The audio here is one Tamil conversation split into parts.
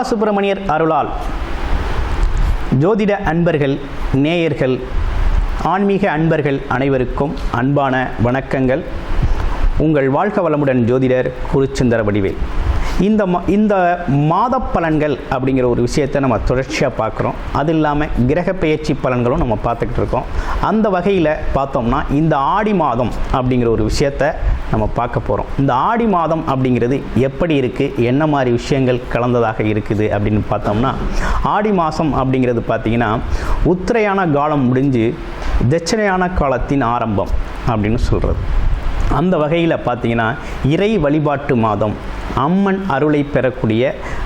பாலசுப்பிரமணியர் அருளால் ஜோதிட அன்பர்கள் நேயர்கள் ஆன்மீக அன்பர்கள் அனைவருக்கும் அன்பான வணக்கங்கள். உங்கள் வாழ்க வளமுடன் ஜோதிடர் குருச்சுந்தர வடிவேல். இந்த மா இந்த மாத பலன்கள் அப்படிங்கிற ஒரு விஷயத்தை நம்ம தொடர்ச்சியாக பார்க்குறோம். அது இல்லாமல் கிரக பெயர்ச்சி பலன்களும் நம்ம பார்த்துக்கிட்டு இருக்கோம். அந்த வகையில் பார்த்தோம்னா இந்த ஆடி மாதம் அப்படிங்கிற ஒரு விஷயத்தை நம்ம பார்க்க போகிறோம் இந்த ஆடி மாதம் அப்படிங்கிறது எப்படி இருக்குது என்ன மாதிரி விஷயங்கள் கலந்ததாக இருக்குது? அப்படின்னு பார்த்தோம்னா ஆடி மாதம் அப்படிங்கிறது பார்த்திங்கன்னா உத்திரையான காலம் முடிஞ்சு தட்சிணையான காலத்தின் ஆரம்பம் அப்படின்னு சொல்கிறது அந்த வகையில் பார்த்தீங்கன்னா இறை வழிபாட்டு மாதம் அம்மன் அருளை பெறக்கூடிய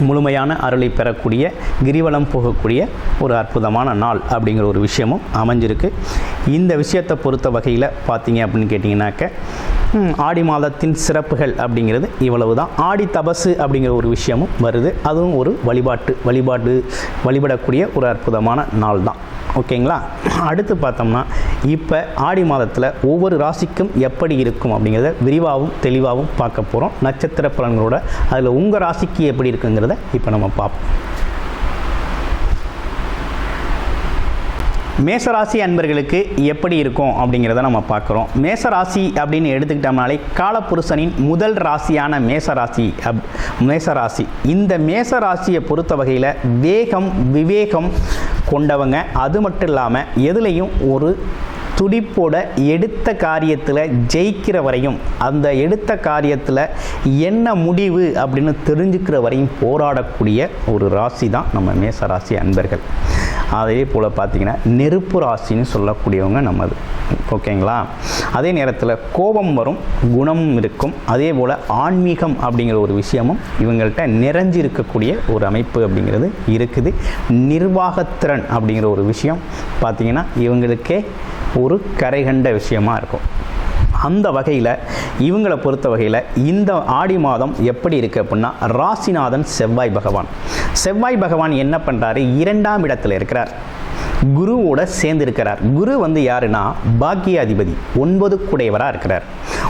முழுமையான அருளை பெறக்கூடிய கிரிவலம் போகக்கூடிய ஒரு அற்புதமான நாள் அப்படிங்கிற ஒரு விஷயமும் அமைஞ்சிருக்கு. இந்த விஷயத்தை பொறுத்த வகையில் பார்த்தீங்க அப்படின்னு கேட்டிங்கனாக்க ஆடி மாதத்தின் சிறப்புகள் அப்படிங்கிறது இவ்வளவு தான் ஆடி தபசு அப்படிங்கிற ஒரு விஷயமும் வருது. அதுவும் ஒரு வழிபாட்டு வழிபாடு வழிபடக்கூடிய ஒரு அற்புதமான நாள் தான் ஓகேங்களா? அடுத்து பார்த்தோம்னா இப்போ ஆடி மாதத்தில் ஒவ்வொரு ராசிக்கும் எப்படி இருக்கும் அப்படிங்கிறத விரிவாகவும் தெளிவாகவும் பார்க்க போகிறோம் நட்சத்திர பலன்களோட அதில் உங்கள் ராசிக்கு எப்படி இருக்குங்கிறத இப்போ நம்ம பார்ப்போம். மேசராசி அன்பர்களுக்கு எப்படி இருக்கும் அப்படிங்கிறத நம்ம பார்க்குறோம். மேசராசி அப்படின்னு எடுத்துக்கிட்டோம்னாலே காலப்புருஷனின் முதல் ராசியான மேசராசி அப் மேசராசி. இந்த மேசராசியை பொறுத்த வகையில் வேகம் விவேகம் கொண்டவங்க. அது மட்டும் இல்லாமல் எதுலேயும் ஒரு துடிப்போட எடுத்த காரியத்தில் ஜெயிக்கிற வரையும் அந்த எடுத்த காரியத்தில் என்ன முடிவு அப்படின்னு தெரிஞ்சுக்கிற வரையும் போராடக்கூடிய ஒரு ராசி தான் நம்ம மேச ராசி அன்பர்கள். அதே போல் பார்த்திங்கன்னா நெருப்பு ராசின்னு சொல்லக்கூடியவங்க நம்மது. ஓகேங்களா? அதே நேரத்தில் கோபம் வரும் குணம் இருக்கும். அதே போல் ஆன்மீகம் அப்படிங்கிற ஒரு விஷயமும் இவங்கள்ட்ட நிறைஞ்சு இருக்கக்கூடிய ஒரு அமைப்பு அப்படிங்கிறது இருக்குது. நிர்வாகத்திறன் அப்படிங்கிற ஒரு விஷயம் பார்த்தீங்கன்னா இவங்களுக்கே ஒரு கரைகண்ட விஷயமா இருக்கும். அந்த வகையில் இவங்களை பொறுத்த வகையில் இந்த ஆடி மாதம் எப்படி இருக்குது அப்படின்னா ராசிநாதன் செவ்வாய் பகவான். செவ்வாய் பகவான் என்ன பண்ணுறாரு இரண்டாம் இடத்துல இருக்கிறார். குருவோட சேர்ந்திருக்கிறார். குரு வந்து யாருன்னா பாக்கியாதிபதி. ஒன்பது குடையவராக இருக்கிறார்.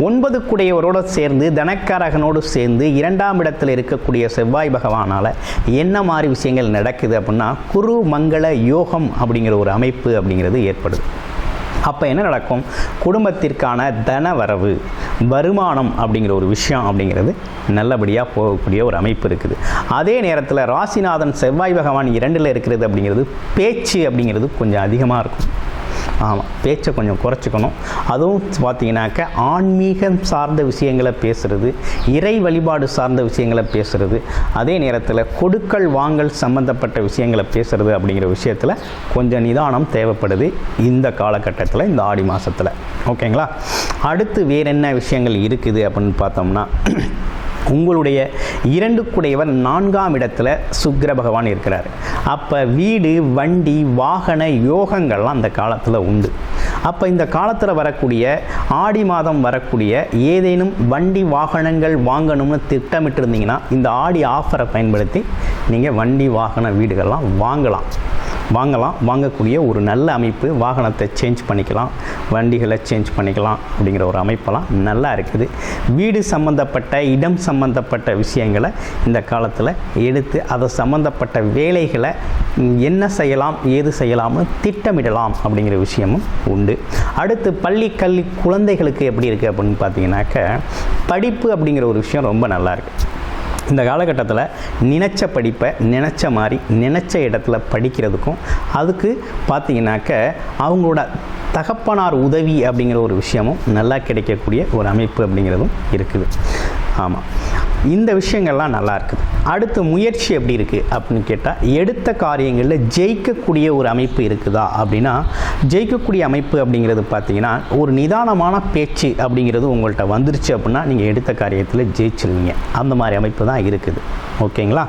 ஒன்பது குடையவரோட சேர்ந்து தனக்காரகனோடு சேர்ந்து இரண்டாம் இடத்தில் இருக்கக்கூடிய செவ்வாய் பகவானால் என்ன மாதிரி விஷயங்கள் நடக்குது அப்படின்னா குரு மங்கள யோகம் அப்படிங்கிற ஒரு அமைப்பு அப்படிங்கிறது ஏற்படுது. அப்போ என்ன நடக்கும்? குடும்பத்திற்கான தன வரவு வருமானம் அப்படிங்கிற ஒரு விஷயம் அப்படிங்கிறது நல்லபடியாக போகக்கூடிய ஒரு அமைப்பு இருக்குது. அதே நேரத்தில் ராசிநாதன் செவ்வாய் பகவான் இரண்டில் இருக்கிறது அப்படிங்கிறது பேச்சு அப்படிங்கிறது கொஞ்சம் அதிகமாக இருக்கும். ஆமாம் பேச்சை கொஞ்சம் குறைச்சிக்கணும். அதுவும் பார்த்தீங்கன்னாக்க ஆன்மீகம் சார்ந்த விஷயங்களை பேசுகிறது இறை வழிபாடு சார்ந்த விஷயங்களை பேசுகிறது அதே நேரத்தில் கொடுக்கல் வாங்கல் சம்மந்தப்பட்ட விஷயங்களை பேசுகிறது அப்படிங்கிற விஷயத்தில் கொஞ்சம் நிதானம் தேவைப்படுது இந்த காலகட்டத்தில் இந்த ஆடி மாதத்தில் ஓகேங்களா? அடுத்து வேற என்ன விஷயங்கள் இருக்குது அப்படின்னு பார்த்தோம்னா உங்களுடைய இரண்டுக்குடையவர் நான்காம் இடத்துல சுக்கிர பகவான் இருக்கிறார். அப்போ வீடு வண்டி வாகன யோகங்கள்லாம் அந்த காலத்தில் உண்டு. அப்போ இந்த காலத்தில் வரக்கூடிய ஆடி மாதம் வரக்கூடிய ஏதேனும் வண்டி வாகனங்கள் வாங்கணும்னு திட்டமிட்டு இருந்தீங்கன்னா இந்த ஆடி ஆஃபரை பயன்படுத்தி நீங்கள் வண்டி வாகன வீடுகள்லாம் வாங்கலாம். வாங்கலாம். வாங்கக்கூடிய ஒரு நல்ல அமைப்பு வாகனத்தை சேஞ்ச் பண்ணிக்கலாம். வண்டிகளை சேஞ்ச் பண்ணிக்கலாம் அப்படிங்கிற ஒரு அமைப்பெல்லாம் நல்லா இருக்குது. வீடு சம்மந்தப்பட்ட இடம் சம்மந்தப்பட்ட விஷயங்களை இந்த காலத்தில் எடுத்து அதை சம்மந்தப்பட்ட வேலைகளை என்ன செய்யலாம் ஏது செய்யலாம்னு திட்டமிடலாம் அப்படிங்கிற விஷயமும் உண்டு. அடுத்து பள்ளி கல்வி குழந்தைகளுக்கு எப்படி இருக்குது அப்படின்னு பார்த்தீங்கன்னாக்க படிப்பு அப்படிங்கிற ஒரு விஷயம் ரொம்ப நல்லா இருக்குது இந்த காலகட்டத்தில் நினச்ச படிப்பை நினச்ச மாதிரி நினச்ச இடத்துல படிக்கிறதுக்கும் அதுக்கு பார்த்தீங்கன்னாக்க அவங்களோட தகப்பனார் உதவி அப்படிங்கிற ஒரு விஷயமும் நல்லா கிடைக்கக்கூடிய ஒரு அமைப்பு அப்படிங்கிறதும் இருக்குது. ஆமாம் இந்த விஷயங்கள்லாம் நல்லா இருக்குது அடுத்த முயற்சி எப்படி இருக்குது அப்படின்னு கேட்டால் எடுத்த காரியங்களில் ஜெயிக்கக்கூடிய ஒரு அமைப்பு இருக்குதா அப்படின்னா ஜெயிக்கக்கூடிய அமைப்பு அப்படிங்கிறது பார்த்தீங்கன்னா ஒரு நிதானமான பேச்சு அப்படிங்கிறது உங்கள்கிட்ட வந்துருச்சு அப்படின்னா நீங்கள் எடுத்த காரியத்தில் ஜெயிச்சிருவீங்க. அந்த மாதிரி அமைப்பு தான் இருக்குது. ஓகேங்களா?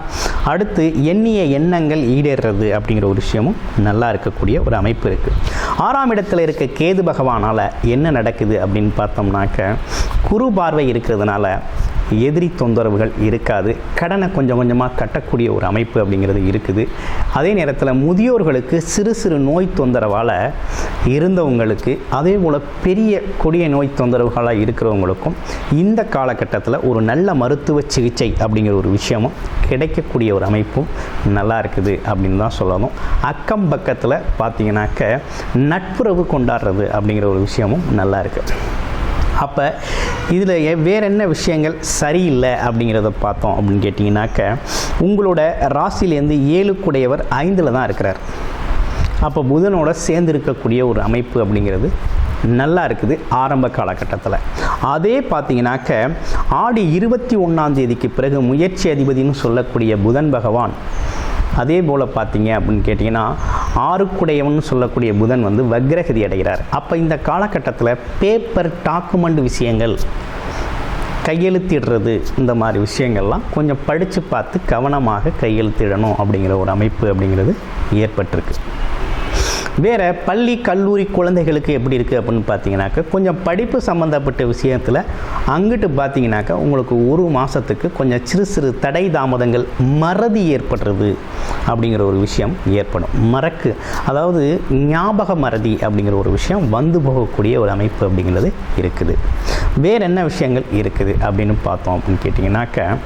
அடுத்து எண்ணிய எண்ணங்கள் ஈடேறது அப்படிங்கிற ஒரு விஷயமும் நல்லா இருக்கக்கூடிய ஒரு அமைப்பு இருக்குது ஆறாம் இடத்துல இருக்க கேது பகவானால் என்ன நடக்குது அப்படின்னு பார்த்தோம்னாக்க குரு பார்வை இருக்கிறதுனால எதிரி தொந்தரவுகள் இருக்காது. கடனை கொஞ்சம் கொஞ்சமாக கட்டக்கூடிய ஒரு அமைப்பு அப்படிங்கிறது இருக்குது. அதே நேரத்தில் முதியோர்களுக்கு சிறு சிறு நோய் தொந்தரவால் இருந்தவங்களுக்கு அதே போல் பெரிய கொடிய நோய் தொந்தரவுகளாக இருக்கிறவங்களுக்கும் இந்த காலகட்டத்தில் ஒரு நல்ல மருத்துவ சிகிச்சை அப்படிங்கிற ஒரு விஷயமும் கிடைக்கக்கூடிய ஒரு அமைப்பும் நல்லா இருக்குது அப்படின்னு தான் சொல்லணும். அக்கம் பக்கத்தில் பார்த்தீங்கன்னாக்க நட்புறவு கொண்டாடுறது அப்படிங்கிற ஒரு விஷயமும் நல்லா இருக்குது அப்போ இதில் வேறு என்ன விஷயங்கள் சரியில்லை அப்படிங்கிறத பார்த்தோம் அப்படின்னு கேட்டிங்கனாக்க உங்களோட ராசிலேருந்து ஏழுக்குடையவர் ஐந்தில் தான் இருக்கிறார். அப்போ புதனோட சேர்ந்து இருக்கக்கூடிய ஒரு அமைப்பு அப்படிங்கிறது நல்லா இருக்குது ஆரம்ப காலகட்டத்தில். அதே பார்த்தீங்கன்னாக்க ஆடி இருபத்தி ஒன்றாம் தேதிக்கு பிறகு முயற்சி அதிபதினு சொல்லக்கூடிய புதன் பகவான். அதே போல் பார்த்தீங்க அப்படின்னு கேட்டிங்கன்னா ஆறுக்குடையவன் சொல்லக்கூடிய புதன் வந்து வக்ரகதி அடைகிறார். அப்போ இந்த காலகட்டத்தில் பேப்பர் டாக்குமெண்ட் விஷயங்கள் கையெழுத்திடுறது இந்த மாதிரி விஷயங்கள்லாம் கொஞ்சம் படித்து பார்த்து கவனமாக கையெழுத்திடணும் அப்படிங்கிற ஒரு அமைப்பு அப்படிங்கிறது ஏற்பட்டிருக்கு. வேறு பள்ளி கல்லூரி குழந்தைகளுக்கு எப்படி இருக்குது அப்படின்னு பார்த்தீங்கன்னாக்கா கொஞ்சம் படிப்பு சம்மந்தப்பட்ட விஷயத்தில் அங்கிட்டு பார்த்தீங்கன்னாக்கா உங்களுக்கு ஒரு மாதத்துக்கு கொஞ்சம் சிறு சிறு தடை தாமதங்கள் மறதி ஏற்படுறது அப்படிங்கிற ஒரு விஷயம் ஏற்படும். மறக்கு அதாவது ஞாபக மறதி அப்படிங்கிற ஒரு விஷயம் வந்து போகக்கூடிய ஒரு அமைப்பு அப்படிங்கிறது இருக்குது. வேறு என்ன விஷயங்கள் இருக்குது அப்படின்னு பார்த்தோம் அப்படின்னு கேட்டிங்கனாக்க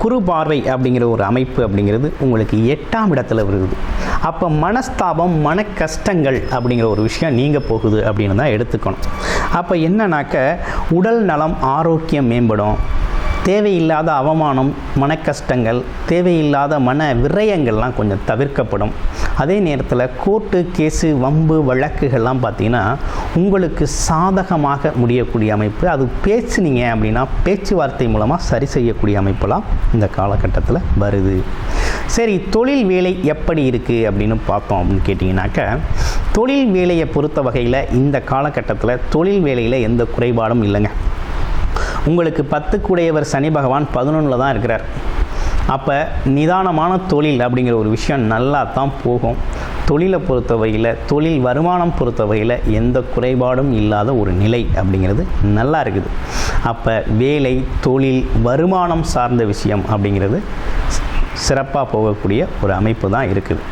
குறு பார்வை அப்படிங்கிற ஒரு அமைப்பு அப்படிங்கிறது உங்களுக்கு எட்டாம் இடத்துல வருது. அப்போ மனஸ்தாபம் மன கஷ்டங்கள் அப்படிங்கிற ஒரு விஷயம் நீங்கள் போகுது அப்படின்னு தான் எடுத்துக்கணும். அப்போ என்னன்னாக்க உடல் நலம் ஆரோக்கியம் மேம்படும். தேவையில்லாத அவமானம் மன கஷ்டங்கள் தேவையில்லாத மன விரயங்கள்லாம் கொஞ்சம் தவிர்க்கப்படும். அதே நேரத்தில் கோர்ட்டு கேஸு வம்பு வழக்குகள்லாம் பார்த்திங்கன்னா உங்களுக்கு சாதகமாக முடியக்கூடிய அமைப்பு அது பேசுனீங்க அப்படின்னா பேச்சுவார்த்தை மூலமாக சரி செய்யக்கூடிய அமைப்பெல்லாம் இந்த காலகட்டத்தில் வருது. சரி தொழில் வேலை எப்படி இருக்குது அப்படின்னு பார்த்தோம் அப்படின்னு கேட்டிங்கனாக்க தொழில் வேலையை பொறுத்த வகையில் இந்த காலகட்டத்தில் தொழில் வேலையில் எந்த குறைபாடும் இல்லைங்க. உங்களுக்கு பத்துக்குடையவர் சனி பகவான் பதினொன்றில் தான் இருக்கிறார். அப்போ நிதானமான தொழில் அப்படிங்கிற ஒரு விஷயம் நல்லா தான் போகும். தொழிலை பொறுத்த வகையில் தொழில் வருமானம் பொறுத்த வகையில் எந்த குறைபாடும் இல்லாத ஒரு நிலை அப்படிங்கிறது நல்லா இருக்குது. அப்போ வேலை தொழில் வருமானம் சார்ந்த விஷயம் அப்படிங்கிறது சிறப்பாக போகக்கூடிய ஒரு அமைப்பு தான் இருக்குது.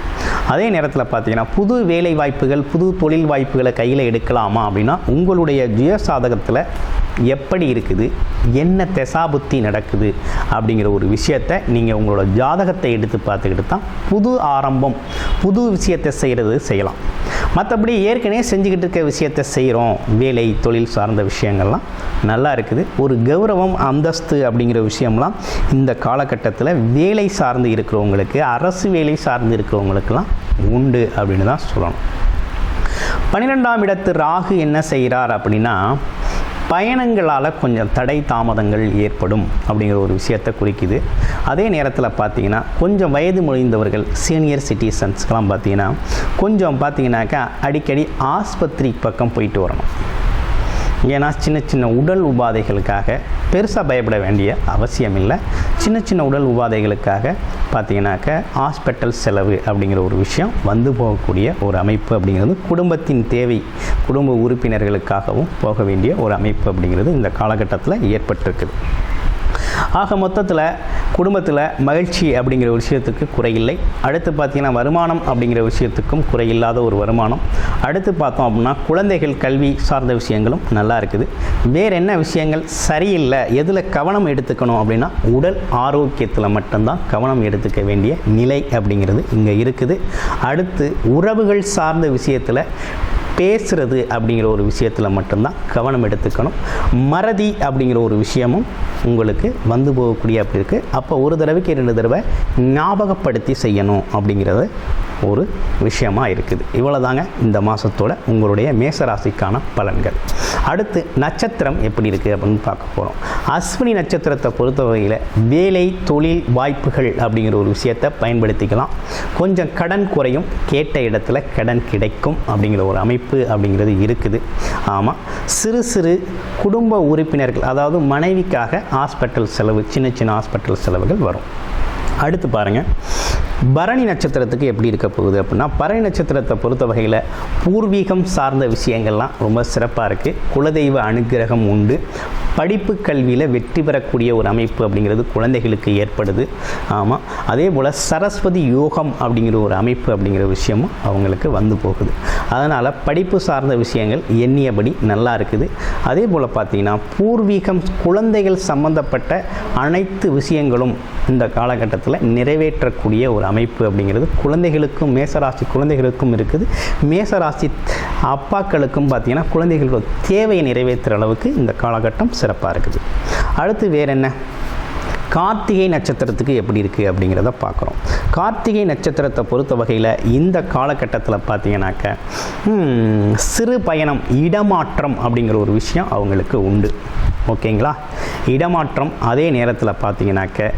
அதே நேரத்தில் பார்த்தீங்கன்னா புது வேலை வாய்ப்புகள் புது தொழில் வாய்ப்புகளை கையில் எடுக்கலாமா அப்படின்னா உங்களுடைய ஜுய சாதகத்தில் எப்படி இருக்குது? என்ன தெசாபுத்தி நடக்குது? அப்படிங்கிற ஒரு விஷயத்தை நீங்கள் உங்களோட ஜாதகத்தை எடுத்து பார்த்துக்கிட்டு தான் புது ஆரம்பம் புது விஷயத்தை செய்கிறது செய்யலாம். மற்றபடி ஏற்கனவே செஞ்சுக்கிட்டு இருக்க விஷயத்தை செய்கிறோம் வேலை தொழில் சார்ந்த விஷயங்கள்லாம் நல்லா இருக்குது. ஒரு கௌரவம் அந்தஸ்து அப்படிங்கிற விஷயம்லாம் இந்த காலகட்டத்தில் வேலை சார்ந்து இருக்கிறவங்களுக்கு அரசு வேலை சார்ந்து இருக்கிறவங்களுக்கெல்லாம் உண்டு அப்படின்னு தான் சொல்லணும். பன்னிரெண்டாம் இடத்து ராகு என்ன செய்கிறார் அப்படின்னா பயணங்களால் கொஞ்சம் தடை தாமதங்கள் ஏற்படும் அப்படிங்கிற ஒரு விஷயத்தை குறிக்குது. அதே நேரத்தில் பார்த்தீங்கன்னா கொஞ்சம் வயது முடிந்தவர்கள் சீனியர் சிட்டிசன்ஸ்க்கெலாம் பார்த்தீங்கன்னா கொஞ்சம் பார்த்தீங்கன்னாக்கா அடிக்கடி ஆஸ்பத்திரி பக்கம் போயிட்டு வரணும். ஏன்னா சின்ன சின்ன உடல் உபாதைகளுக்காக பெருசாக பயப்பட வேண்டிய அவசியம் இல்லை சின்ன சின்ன உடல் உபாதைகளுக்காக பார்த்தீங்கன்னாக்க ஹாஸ்பிட்டல் செலவு அப்படிங்கிற ஒரு விஷயம் வந்து போகக்கூடிய ஒரு அமைப்பு அப்படிங்கிறது குடும்பத்தின் தேவை குடும்ப உறுப்பினர்களுக்காகவும் போக வேண்டிய ஒரு அமைப்பு அப்படிங்கிறது இந்த காலகட்டத்தில் ஏற்பட்டிருக்குது. ஆக மொத்தத்தில் குடும்பத்தில் மகிழ்ச்சி அப்படிங்கிற விஷயத்துக்கு குறையில்லை. அடுத்து பார்த்தீங்கன்னா வருமானம் அப்படிங்கிற விஷயத்துக்கும் குறையில்லாத ஒரு வருமானம். அடுத்து பார்த்தோம் அப்படின்னா குழந்தைகள் கல்வி சார்ந்த விஷயங்களும் நல்லா இருக்குது. வேறு என்ன விஷயங்கள் சரியில்லை? எதில் கவனம் எடுத்துக்கணும் அப்படின்னா உடல் ஆரோக்கியத்தில் மட்டும்தான் கவனம் எடுத்துக்க வேண்டிய நிலை அப்படிங்கிறது இங்கே இருக்குது. அடுத்து உறவுகள் சார்ந்த விஷயத்தில் பேசுறது அப்படிங்கிற ஒரு விஷயத்தில் மட்டும்தான் கவனம் எடுத்துக்கணும். மறதி அப்படிங்கிற ஒரு விஷயமும் உங்களுக்கு வந்து போகக்கூடிய அப்படி இருக்குது அப்போ ஒரு தடவைக்கு ரெண்டு தடவை ஞாபகப்படுத்தி செய்யணும் அப்படிங்கிறது ஒரு விஷயமாக இருக்குது. இவ்வளோதாங்க இந்த மாதத்தோட உங்களுடைய மேசராசிக்கான பலன்கள். அடுத்து நட்சத்திரம் எப்படி இருக்குது அப்படின்னு பார்க்க போகிறோம் அஸ்வினி நட்சத்திரத்தை பொறுத்த வகையில் வேலை தொழில் வாய்ப்புகள் அப்படிங்கிற ஒரு விஷயத்தை பயன்படுத்திக்கலாம். கொஞ்சம் கடன் குறையும் கேட்ட இடத்துல கடன் கிடைக்கும் அப்படிங்கிற ஒரு அமைப்பு அப்படிங்கிறது இருக்குது. ஆமாம் சிறு சிறு குடும்ப உறுப்பினர்கள் அதாவது மனைவிக்காக ஹாஸ்பிட்டல் செலவு சின்ன சின்ன ஹாஸ்பிட்டல் செலவுகள் வரும். அடுத்து பாருங்கள் பரணி நட்சத்திரத்துக்கு எப்படி இருக்க போகுது அப்படின்னா பரணி நட்சத்திரத்தை பொறுத்த வகையில் பூர்வீகம் சார்ந்த விஷயங்கள்லாம் ரொம்ப சிறப்பாக இருக்குது குலதெய்வ அனுக்கிரகம் உண்டு. படிப்பு கல்வியில் வெற்றி பெறக்கூடிய ஒரு அமைப்பு அப்படிங்கிறது குழந்தைகளுக்கு ஏற்படுது. ஆமாம் அதே போல் சரஸ்வதி யோகம் அப்படிங்கிற ஒரு அமைப்பு அப்படிங்கிற விஷயமும் அவங்களுக்கு வந்து போகுது. அதனால் படிப்பு சார்ந்த விஷயங்கள் எண்ணியபடி நல்லா இருக்குது. அதே போல் பார்த்திங்கன்னா பூர்வீகம் குழந்தைகள் சம்பந்தப்பட்ட அனைத்து விஷயங்களும் இந்த காலகட்டத்தில் நிறைவேற்றக்கூடிய ஒரு அமைப்பு அப்படிங்கிறது. குழந்தைகளுக்கும் மேசராசி குழந்தைகளுக்கும் இருக்குது. மேசராசி அப்பாக்களுக்கும் பார்த்திங்கன்னா குழந்தைகளோட தேவையை நிறைவேற்றுற அளவுக்கு இந்த காலகட்டம் சிறப்பாக இருக்குது. அடுத்து வேற என்ன கார்த்திகை நட்சத்திரத்துக்கு எப்படி இருக்குது அப்படிங்கிறத பார்க்குறோம். கார்த்திகை நட்சத்திரத்தை பொறுத்த வகையில் இந்த காலகட்டத்தில் பார்த்தீங்கன்னாக்க சிறு பயணம் இடமாற்றம் அப்படிங்கிற ஒரு விஷயம் அவங்களுக்கு உண்டு. ஓகேங்களா? இடமாற்றம் அதே நேரத்தில் பார்த்தீங்கன்னாக்க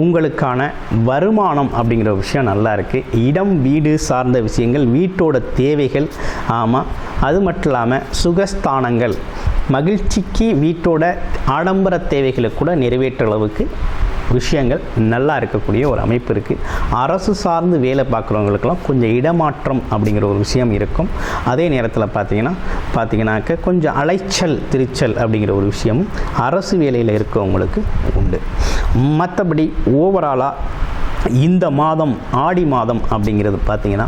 உங்களுக்கான வருமானம் அப்படிங்கிற ஒரு விஷயம் நல்லா இருக்குது இடம் வீடு சார்ந்த விஷயங்கள் வீட்டோட தேவைகள் ஆமாம் அது மட்டும் இல்லாமல் சுகஸ்தானங்கள் மகிழ்ச்சிக்கு வீட்டோட ஆடம்பர தேவைகளை கூட நிறைவேற்ற அளவுக்கு விஷயங்கள் நல்லா இருக்கக்கூடிய ஒரு அமைப்பு இருக்குது அரசு சார்ந்து வேலை பார்க்குறவங்களுக்கெல்லாம் கொஞ்சம் இடமாற்றம் அப்படிங்கிற ஒரு விஷயம் இருக்கும். அதே நேரத்தில் பார்த்தீங்கன்னா பார்த்தீங்கன்னாக்க கொஞ்சம் அலைச்சல் திருச்சல் அப்படிங்கிற ஒரு விஷயமும் அரசு வேலையில் இருக்கவங்களுக்கு உண்டு. மற்றபடி ஓவராலாக இந்த மாதம் ஆடி மாதம் அப்படிங்கிறது பார்த்திங்கன்னா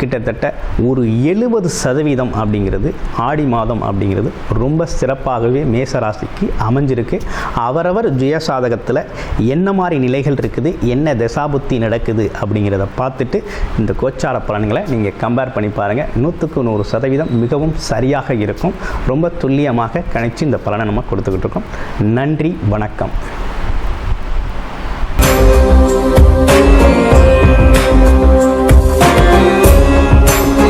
கிட்டத்தட்ட ஒரு எழுபது சதவீதம் அப்படிங்கிறது ஆடி மாதம் அப்படிங்கிறது ரொம்ப சிறப்பாகவே மேசராசிக்கு அமைஞ்சிருக்கு. அவரவர் ஜெயசாதகத்தில் என்ன மாதிரி நிலைகள் இருக்குது என்ன தசாபுத்தி நடக்குது அப்படிங்கிறத பார்த்துட்டு இந்த கோச்சார பலன்களை நீங்கள் கம்பேர் பண்ணி பாருங்கள் நூற்றுக்கு நூறு சதவீதம் மிகவும் சரியாக இருக்கும். ரொம்ப துல்லியமாக கணிச்சு இந்த பலனை நம்ம கொடுத்துக்கிட்டு இருக்கோம். நன்றி வணக்கம்.